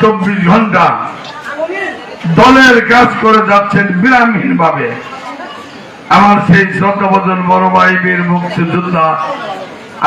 চব্বিশ ঘণ্টা দলের কাজ করে যাচ্ছেন বিরামহীন ভাবে। আমার সেই শ্রদ্ধাভজন বড় ভাই, বীর মুক্তিযোদ্ধা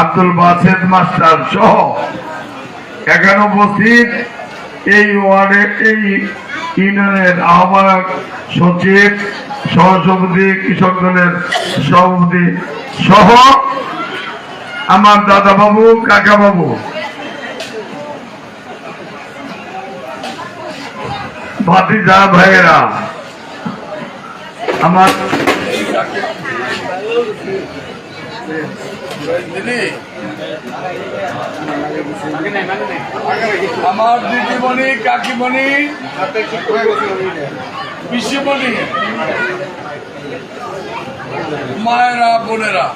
আব্দুল বাসেদ মাস্টার সহ এখানে উপস্থিত এই ওয়ার্ডে, এই ইউনিয়নের আহ্বায়ক সচিব, সহসভাপতি, কৃষক দলের সভাপতি সহ আমার দাদা বাবু কাকা বাবু ভাতিজা ভাইয়েরা আমার আমার দিদিমণি কাকিমণি পিসিমণি মায়েরা বোনেরা।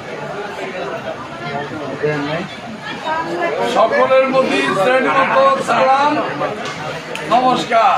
সকলের মধ্যে শ্রেণীগত সালাম নমস্কার।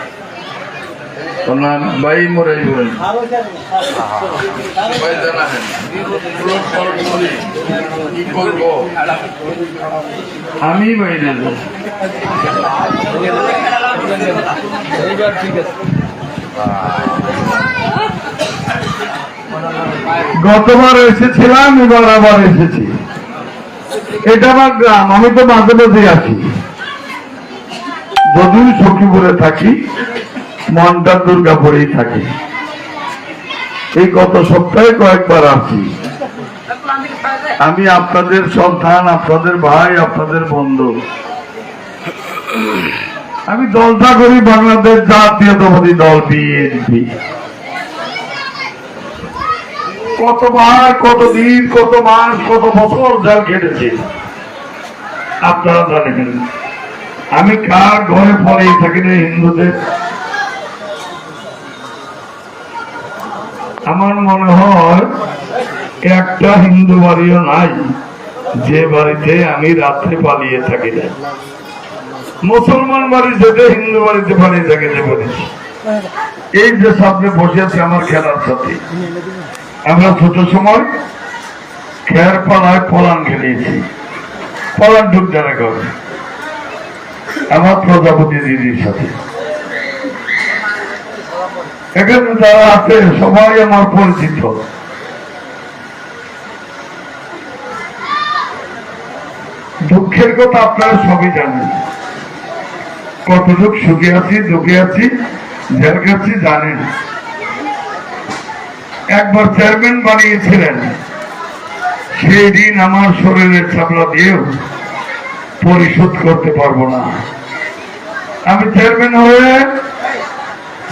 ভাই ভাই জানাবেন কি করব? আমি যাব গতবার এসেছিলাম, এবার আবার এসেছি। এটা আমার গ্রাম, আমি তো মাঝে মাঝে আছি যদিও সখীপুরে থাকি মনটা দুর্গাপুরেই থাকি। এই গত সপ্তাহে কয়েকবার আছি আমি আপনাদের সন্তান, আপনাদের ভাই, আপনাদের বন্ধু। আমি দলটা করি, বাংলাদেশ জাতীয়তাবাদী দল, বিএনপি। কতবার, কতদিন, কত মাস, কত বছর জেল কেটেছে। আপনারা জানেন। আমি কার ঘরে পরেই থাকি না, হিন্দুদের আমার মনে হয়, একটা হিন্দু বাড়িও নাই, যে বাড়িতে আমি রাত্রে পালিয়ে থাকি না। মুসলমান বাড়ি যেতে, হিন্দু বাড়িতে পালিয়ে থাকি না বলেছি এই যে সামনে বসে আছে আমার খেলার সাথে। আমরা ছোট সময় খেয়ার পালায় পলান খেলিয়েছি। পলান ঢুক জানা করে আমার প্রজাপতি দিদির সাথে। এখানে যারা আছে সবাই আমার পরিচিত। দুঃখের কথা আপনারা সবই জানেন। কতটুক সুখে আছি, দুঃখে আছি জেল গেছি জানেন। একবার চেয়ারম্যান বানিয়েছিলেন। সেই দিন আমার শরীরের চামড়া দিয়েও পরিশোধ করতে পারব না। আমি চেয়ারম্যান হয়ে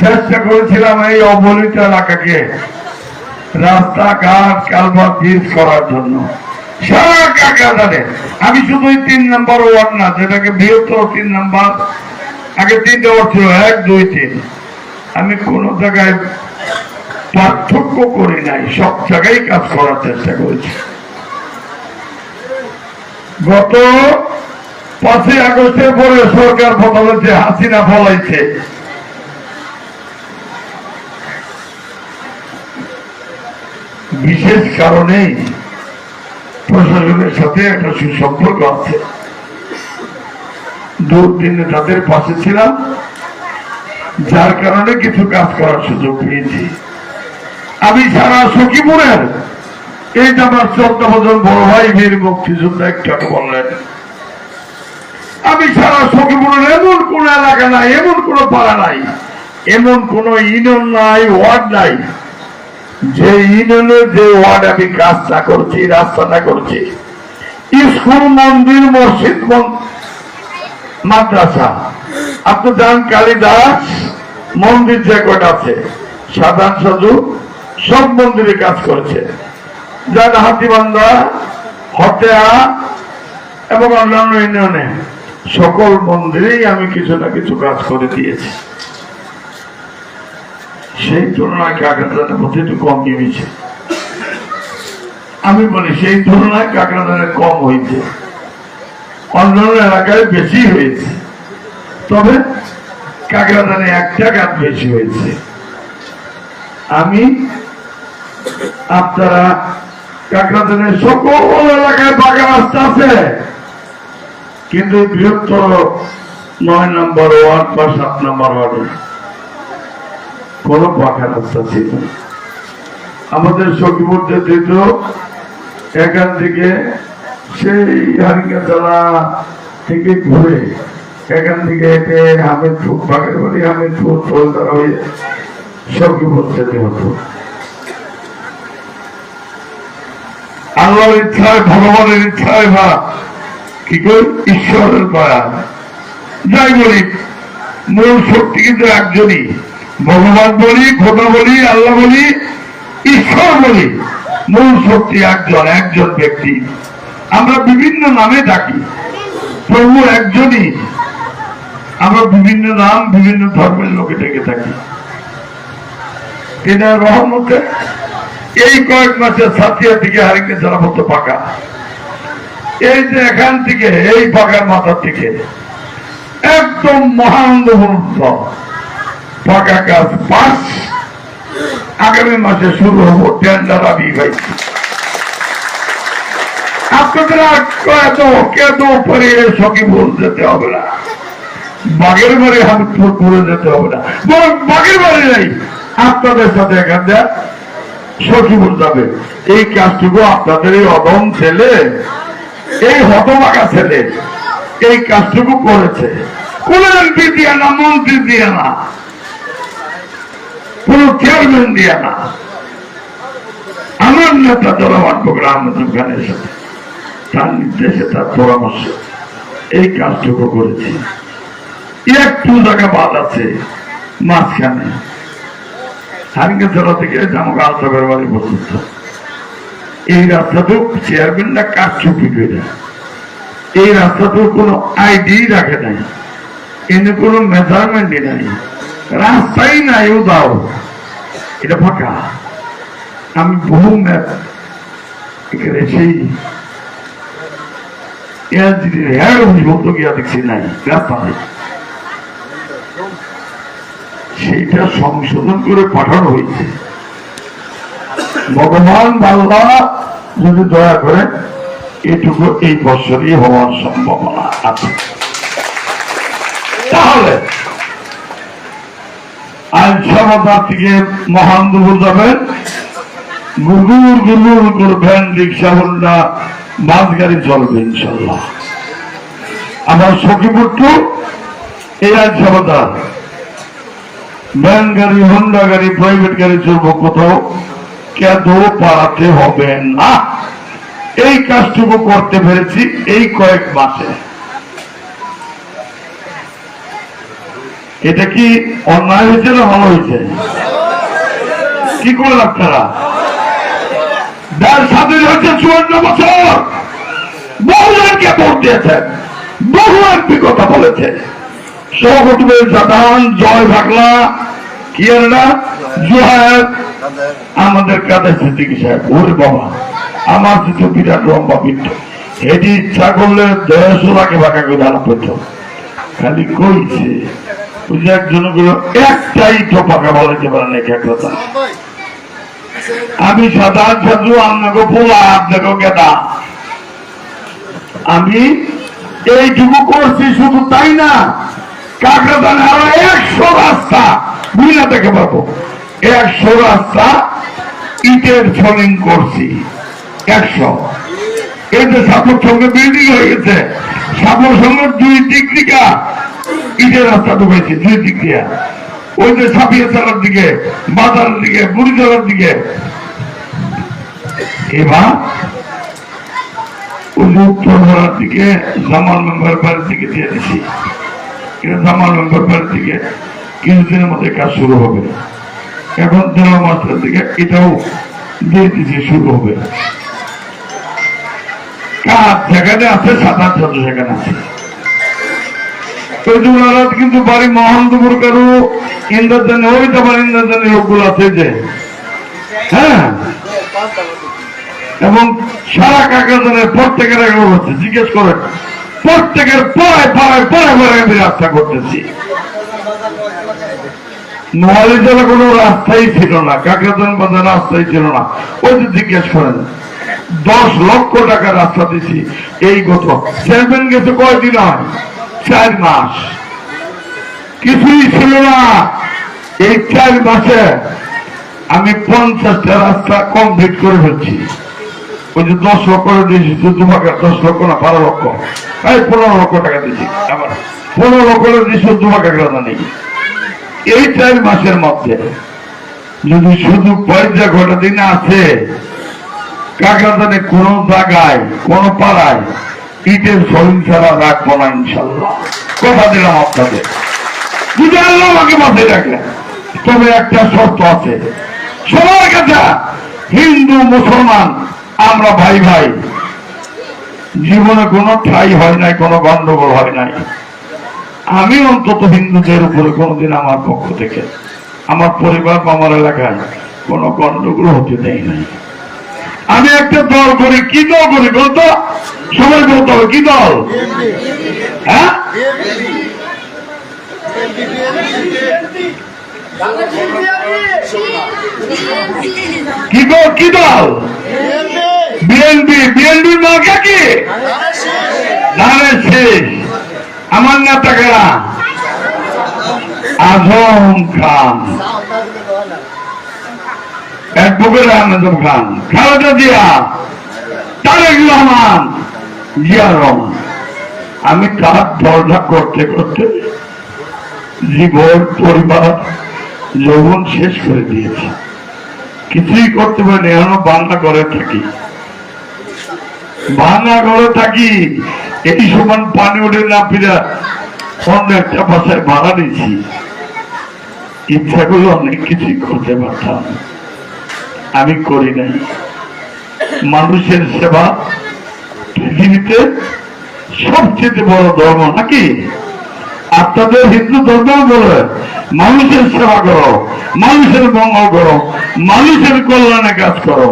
চেষ্টা করেছিলাম এই অবলিত এলাকাকে রাস্তাঘাট কালভার ব্রিজ করার জন্য। আমি শুধু তিন নম্বর ওয়ার্ড না, যেটাকে বৃহত্তর তিন নম্বর, আগে তিনটে ওয়ার্ড ছিল, এক, দুই, তিন। আমি কোন জায়গায় পার্থক্য করি নাই, সব জায়গায় কাজ করার চেষ্টা করেছি। গত পাঁচই আগস্টের পরে সরকার বদলেছে হাসিনা ফলাইছে। বিশেষ কারণে প্রশাসনের সাথে একটা সুসম্পর্ক আছে। দুর্দিনে তাদের পাশে ছিলাম, যার কারণে কিছু কাজ করার সুযোগ পেয়েছি। আমি সারা সখীপুরের এই আমার চোদ্দ বছর বড় ভাই বীর মুক্তিযোদ্ধা একটু বললেন, আমি সারা সখীপুরের এমন কোন এলাকা নাই, এমন কোন পাড়া নাই, এমন কোন ইউনিয়ন নাই, ওয়ার্ড নাই যে ইউনিয়নের যে ওয়ার্ড আমি কাজটা করছি রাস্তাটা করছি। স্কুল মন্দির, মসজিদ মাদ্রাসা। আপনি যান কালিদাস, মন্দির যে কটা আছে, সাধারণ সাধু, সব মন্দিরে কাজ করেছে। যান হাতিবান্ধা হতেয়া এবং অন্যান্য ইউনিয়নে, সকল মন্দিরেই আমি কিছু না কিছু কাজ করে দিয়েছি। সেই তুলনায় কাকড়াদানের মধ্যে একটু কম নেমেছে আমি বলি, সেই তুলনায় কাকড়াদানের কম হয়েছে অন্যান্য এলাকায় বেশি হয়েছে। তবে কাকড়াদানে একটা কাজ বেশি হয়েছে। আমি, আপনারা কাকড়াদানের সকল এলাকায় বাগা রাস্তা আছে। কিন্তু বৃহত্তর নয় নম্বর ওয়ার্ড বা সাত নম্বর ওয়ার্ডে কোন পাকা রাস্তা ছিল। আমাদের সখীপুর যেত, এখান থেকে সেই হারিকাতলা থেকে ঘুরে এখান থেকে হেঁটে হামিদপুর বাগের বাড়ি হামিদপুর তোলদারা হয়ে সখীপুর যেতে হতো। আল্লাহর ইচ্ছায়, ভগবানের ইচ্ছায় বা কি করে ঈশ্বরের দয়া। যাই বলি, মূল শক্তি কিন্তু একজনই। ভগবান বলি খোদা বলি, আল্লাহ বলি, ঈশ্বর বলি, মূল শক্তি একজন একজন ব্যক্তি। আমরা বিভিন্ন নামে ডাকি। প্রভু একজনই। আমরা বিভিন্ন নাম, বিভিন্ন ধর্মের লোকে ডেকে থাকি। তিনি রহমতে এই কয়েক মাসে সাথিয়া থেকে হারিকে যারা মতো পাকা। এই যে এখান থেকে, এই পাকার মাথা থেকে, একদম মহানন্দ মুহূর্ত। আগামী মাসে শুরু হব টেন্ডার আমি ভাই। আপনাদের আর কেত কেত পরে সখী বল যেতে হবে না? বাগের বাড়ি হাত করে যেতে হবে না। বরং বাগের বাড়ি নেই। আপনাদের সাথে এখান দিয়ে সখীপুর যাবে। এই কাজটুকু আপনাদের এই অদম ছেলে, এই হতবাকা ছেলে, এই কাজটুকু করেছে। কোন এমপি দিয়া না মন্ত্রী দিয়া না। কোন চেয়ারম্যান দিয়া না। আমার নেতা জনগণ প্রোগ্রাম খানের সাথে তার পরামর্শ এই কাজটুকু করেছি। একটু জায়গা বাদ আছে, মাঝখানে। হারিকে জেলা থেকে জামকা আলতাবের বাড়ি পর্যন্ত এই রাস্তাতেও চেয়ারম্যানরা কাজ চুপি করে। এই রাস্তাতেও কোনো আইডি রাখে নাই। এনে কোনো মেজারমেন্টই নাই। রাস্তাই নাই এটা ফাঁকা। আমি বহু ম্যাপ এখানে সেই সংশোধন করে পাঠানো হয়েছে। ভগবান বাল্লা যদি দয়া করে, এটুকু এই বছরই হওয়ার সম্ভাবনা আছে তাহলে আজ সমাদার থেকে মহান দুপুর যাবেন। গুগুর গুগুর করবেন রিক্সা, হোন্ডা, বাস, গাড়ি চলবে ইনশাল্লাহ আমার সখীপুর টু এই আজ সমাদার ভ্যান গাড়ি, হোন্ডা গাড়ি, প্রাইভেট গাড়ি চলবো কোথাও। কেদ পাড়াতে হবে না। এই কাজটুকু করতে পেরেছি এই কয়েক মাসে। এটা কি অন্যায় হয়েছে না ভালো হয়েছে? কি করে আপনারা? স্বাধীন হয়েছে চুয়ান্ন বছর। ভোট দিয়েছেন, বহু কথা বলেছে। সহকুটুবের সাধারণ জয় ভাগলা, কি জোহার আমাদের কাদের সিদ্দিকি সাহেব? ওর বাবা, আমার দুটো বিরাট লম্বা পিঠ। এটি ইচ্ছা করলে দেড়শো লাখে বাঁকা করে আনা পেত খালি কইছে যে একটাই তো পাকা বলাইতে পারে না এক কথা। আমি সাধারণ সাধু আপনাকে পোলা আপনাকে গেদা। আমি এইটুকু করছি শুধু তাই না কাকড়াদানে আরও একশো রাস্তা বুঝলে দেখে পাবো একশো রাস্তা ইটের ফলিং করছি, একশো। এই যে সাপোর সঙ্গে বিল্ডিং হয়ে গেছে। সাগর সঙ্গে দুই দিকা ইটের রাস্তা ঢুকেছে দুই দিক দিয়া। ওই যে ছাপিয়ে চালার দিকে, বাজারের দিকে বুড়ি চালার দিকে। এবার মধ্যে কাজ শুরু হবে। এখন এটাও শুরু হবে। সাধারণ ছাত্র সেখানে আছে? দুলারাত কিন্তু বাড়ি ওই লোকগুলো আছে যে হ্যাঁ? এবং সারা প্রত্যেকের এগুলো হচ্ছে জিজ্ঞেস প্রত্যেকের আমি রাস্তা করতেছি। কোনো রাস্তাই ছিল না কাকাজন বাজার রাস্তাই ছিল না। ওই যে জিজ্ঞেস করেন, দশ লক্ষ টাকা রাস্তা দিছি, এই গত। চেয়ারম্যান গেছে কয়দিন হয় চার মাস। কিছুই ছিল না। এই চার মাসে আমি পঞ্চাশটা রাস্তা কমপ্লিট করে ফেলছি। ওই যে দশ লক্ষ দিয়েছি চোদ্দ ভাগের দশ লক্ষ না, বারো লক্ষ। এই পনেরো লক্ষ টাকা দিয়েছি আবার পনেরো লক্ষ দিয়েছি চোদ্দ ভাগের কথা নেই এই চার মাসের মধ্যে যদি শুধু পয়সা ঘটা দিন আছে কাকাদানে কোন জায়গায়, কোন পাড়ায় ইটের সহিং ছাড়া রাখব না ইনশাল্লাহ কথা দিলাম আপনাদের। যদি আল্লাহ আমাকে মাথায় রাখে, তবে একটা শর্ত আছে। সবার কাছে হিন্দু, মুসলমান, আমরা ভাই ভাই, জীবনে কোনো ঠাই হয় নাই, কোনো গন্ডগোল হয় নাই। আমি অন্তত হিন্দুদের উপরে কোনোদিন আমার পক্ষ থেকে, আমার পরিবার বা আমার এলাকায় কোনো গন্ডগোল হতে দেয় নাই। আমি একটা দল করি, কি দল করি বলতো? সবাই বলতে হবে, কি দল? হ্যাঁ? কি দল কি দল? বিএনপি বিএনপির মার্কা কি শেষ আমার নেতা কারা? আজম খান। অ্যাডভোকেট আহমেদম খান খালেদা জিয়া, তারেক রহমান, জিয়া রহমান। আমি তার দরজা করতে করতে জীবন, পরিবার, যৌবন শেষ করে দিয়েছি। কিছুই করতে পারি এখনও বাংলা করে থাকি। বাংলা করে থাকি, এই সমান পানি উঠে না ফিরা অন্য একটা বাসায় ভাড়া নিয়েছি। ইচ্ছা করলে অনেক কিছুই করতে পারতাম আমি করি নাই। মানুষের সেবা পৃথিবীতে সবচেয়ে বড় ধর্ম নাকি? আপনাদের হিন্দু ধর্ম বলে মানুষের সেবা করো, মানুষের মঙ্গল করো, মানুষের কল্যাণে কাজ করো।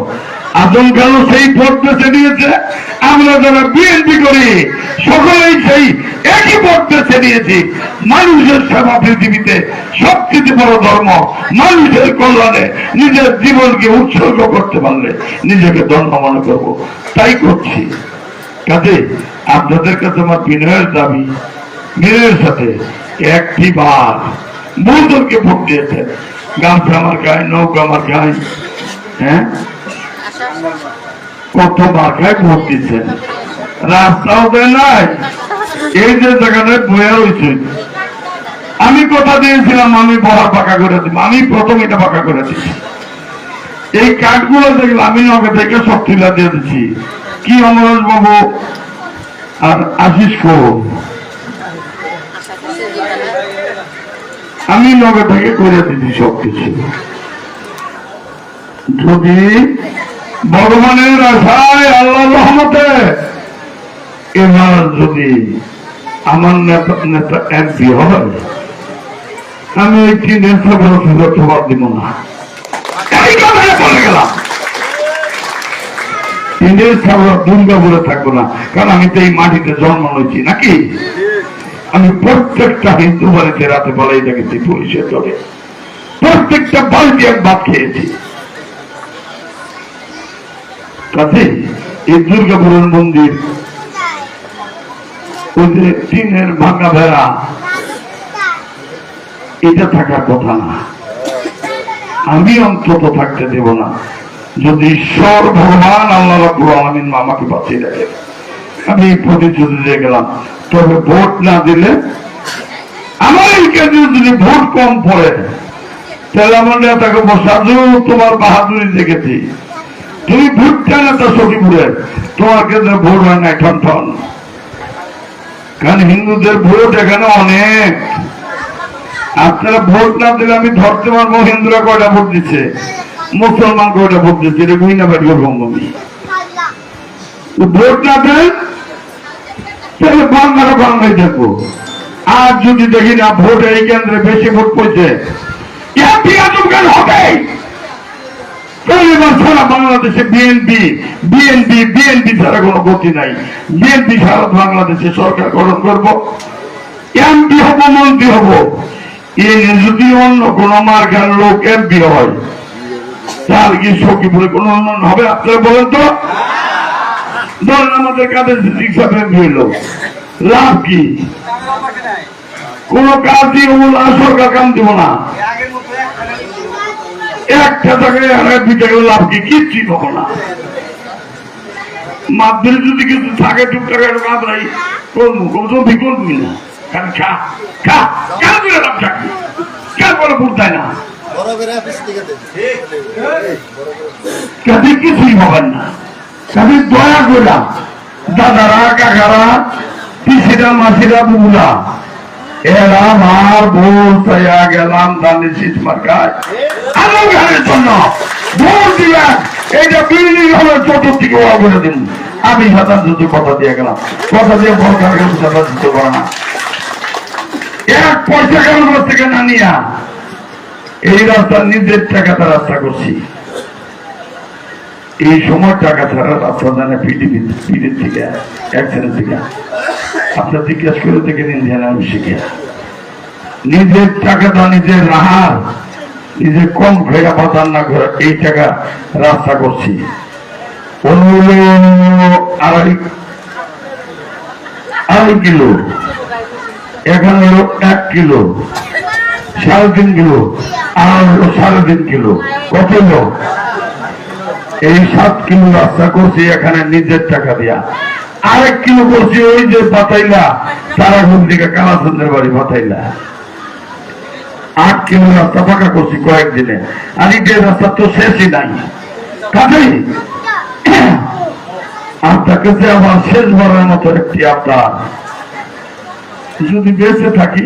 আজম খানও সেই পথ বেছে আমরা যারা বিএনপি করি, সকলেই সেই একই পথ বেছে মানুষের সেবা পৃথিবীতে সবচেয়ে বড় ধর্ম, মানুষের কল্যাণে নিজের জীবনকে উৎসর্গ করতে পারলে নিজেকে ধন্য মনে করব। তাই করছি। কাজে আপনাদের কাছে আমার বিনয়ের দাবি। বিনয়ের সাথে একটি বার বহুদলকে ভোট দিয়েছেন। গামছা আমার গায়ে, নৌকা আমার গায়ে। হ্যাঁ? কত মার্কায় ভোট দিচ্ছেন রাস্তাও দেয় নাই। এই যে জায়গাটায় বয়ে রয়েছে আমি কথা দিয়েছিলাম, আমি বড় পাকা করে দিব আমি প্রথম এটা পাকা করে দিচ্ছি এই কাঠগুলো দেখলে আমি নগে থেকে সব তুলে দিয়ে দিচ্ছি। কি অমরেশ বাবু আর আশিস আমি নগে থেকে করে দিচ্ছি সবকিছু যদি ভগবানের আশায় আল্লাহ রহমতে, এবার যদি আমার নেতা নেতা এমপি হয় আমি বড় সুযোগ দিব না। এই না, কারণ আমি তো এই মাটিতে জন্ম নিয়েছি, নাকি? আমি প্রত্যেকটা হিন্দু বাড়িতে রাতে বলাই দেখেছি পুলিশের প্রত্যেকটা বাড়িতে এক খেয়েছি। এই দুর্গাপুরের মন্দির, ওই যে টিনের ভাঙা ভেড়া এটা থাকার কথা না। আমি অন্তত থাকতে দেব না। যদি ঈশ্বর, ভগবান, আল্লাহ রাব্বুল আলামিন আমাকে বাঁচিয়ে রাখে। আমি প্রতিশ্রুতি দিয়ে গেলাম, তবে ভোট না দিলে আমার যদি ভোট কম পড়ে, তাহলে আমার নেতাকে সাধু তোমার বাহাদুরি দেখেছি। তুমি ভোটটা নেতা সখীপুরের তোমার কেন্দ্রে ভোট হয় না ঠন ঠন কারণ হিন্দুদের ভোট এখানে অনেক। আপনারা ভোট না দিলে আমি ধরতে পারব হিন্দুরা কয়টা ভোট দিচ্ছে? মুসলমান কয়টা ভোট দিচ্ছে? এটা গুইনা বাড়ি করব আমি। ভোট না দেন তাহলে বাংলাটা বাংলায় দেখব আর যদি দেখি না ভোট এই কেন্দ্রে বেশি ভোট পড়ছে হবে। বাংলাদেশে বিএনপি বিএনপি বিএনপি ছাড়া কোনো গতি নাই। বিএনপি সারা বাংলাদেশে সরকার গঠন করব। এমপি হব, মন্ত্রী হব। এ যদি অন্য কোন মার্কার লোক এমপি হয়, তার কি সখীপুরে কোনো উন্নয়ন হবে আপনারা বলেন তো? ধরেন আমাদের কাদের রিক্সা এমপি হইল, লাভ কি? কোন কাজ দিয়ে সরকার কাম দিব না। একটা জায়গায় আর দুই টাকা লাভ কি? কিচ্ছুই পাবো না। মাধ্যমে যদি কিছু থাকে, টুকটাক কাঁদরাই করব। কোনো তো না? কারণ খা খা। করে করে কাদের কিছুই হবেন না। কাদের দয়া দাদারা কাকারা পিসিরা মাসিরা বুবুরা এরা গেলাম দানে মার্কায়। ঘরের জন্য ভোট দিলেন। এইটা বিল্ডিং হলে চতুর্দিকে করে দিন। আমি সাধারণ কথা দিয়ে গেলাম। কথা দিয়ে সরকার কাছে সাধারণ না। এক পয়সা কারণ থেকে না নিয়া? এই রাস্তার নিজের টাকাতে রাস্তা করছি। এই সময় টাকা ছাড়া রাস্তা জানে পিডিপি পিডির থেকে অ্যাক্সিডেন্ট থেকে। আপনার জিজ্ঞাসা করে দেখে নিন ধ্যান আমি শিখে। নিজের টাকাটা নিজের রাহার, নিজে কম খেয়ে বাতান না করে এই টাকা রাস্তা করছি। অন্য আড়াই আড়াই কিলো এখানে এক কিলো, সাড়ে তিন কিলো, আর সাড়ে তিন কিলো। কত লোক এই সাত কিলো রাস্তা করছি, এখানে নিজের টাকা দিয়া। আরেক কিলো করছি, ওই যে বাতাইলা তারা ঘুম থেকে কালাচন্দ্রের বাড়ি বাতাইলা আট কিলো রাস্তা পাকা করছি কয়েকদিনে। আর এই রাস্তা তো শেষই নাই। কাজেই আপনার কাছে আমার শেষবারের মতো একটি আপনার যদি বেঁচে থাকি